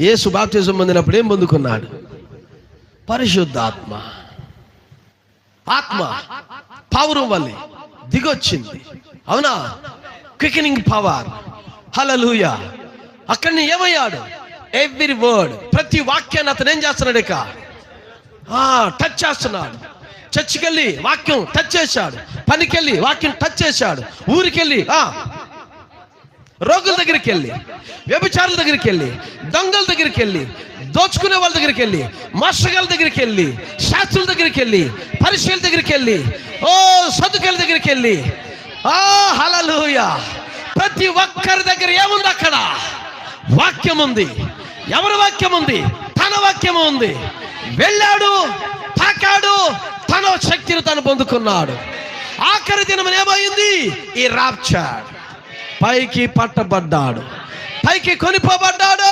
యేసు బాప్తిజం పొందినప్పుడు ఏం పొందుకున్నాడు? పరిశుద్ధాత్మ. ఆత్మ. పవరం వల్లే. దిగొచ్చింది. అవునా? క్వికనింగ్ పవర్ హలలుయ అక్కడిని ఏమయ్యాడు? ఎవ్రీ వర్డ్ ప్రతి వాక్యాన్ని అతను ఏం చేస్తున్నాడు ఇక? టచ్ చేస్తున్నాడు. చర్చికెళ్ళి వాక్యం టచ్ చేశాడు. పనికెళ్ళి వాక్యం టచ్ చేశాడు. ఊరికెళ్ళి రోగుల దగ్గరికి వెళ్ళి వ్యభిచారుల దగ్గరికి వెళ్ళి దొంగల దగ్గరికి వెళ్ళి దోచుకునే వాళ్ళ దగ్గరికి వెళ్ళి మోసగాళ్ళ దగ్గరికి వెళ్ళి శాస్త్రుల దగ్గరికి వెళ్ళి పరిశీల దగ్గరికి వెళ్ళి ఓ సదుకల దగ్గరికి వెళ్ళి ఆ హలలుయ ప్రతి ఒక్కరి దగ్గర ఏముంది అక్కడ? వాక్యం ఉంది. ఎవరి వాక్యం ఉంది? తన వాక్యం ఉంది. వెళ్ళాడు తాకాడు తన శక్తిని తను పొందుకున్నాడు. ఆఖరి దినం ఏమైంది? ఈ రాప్చాడ్ పైకి పట్టబడ్డాడు. పైకి కొనిపోబడ్డాడు.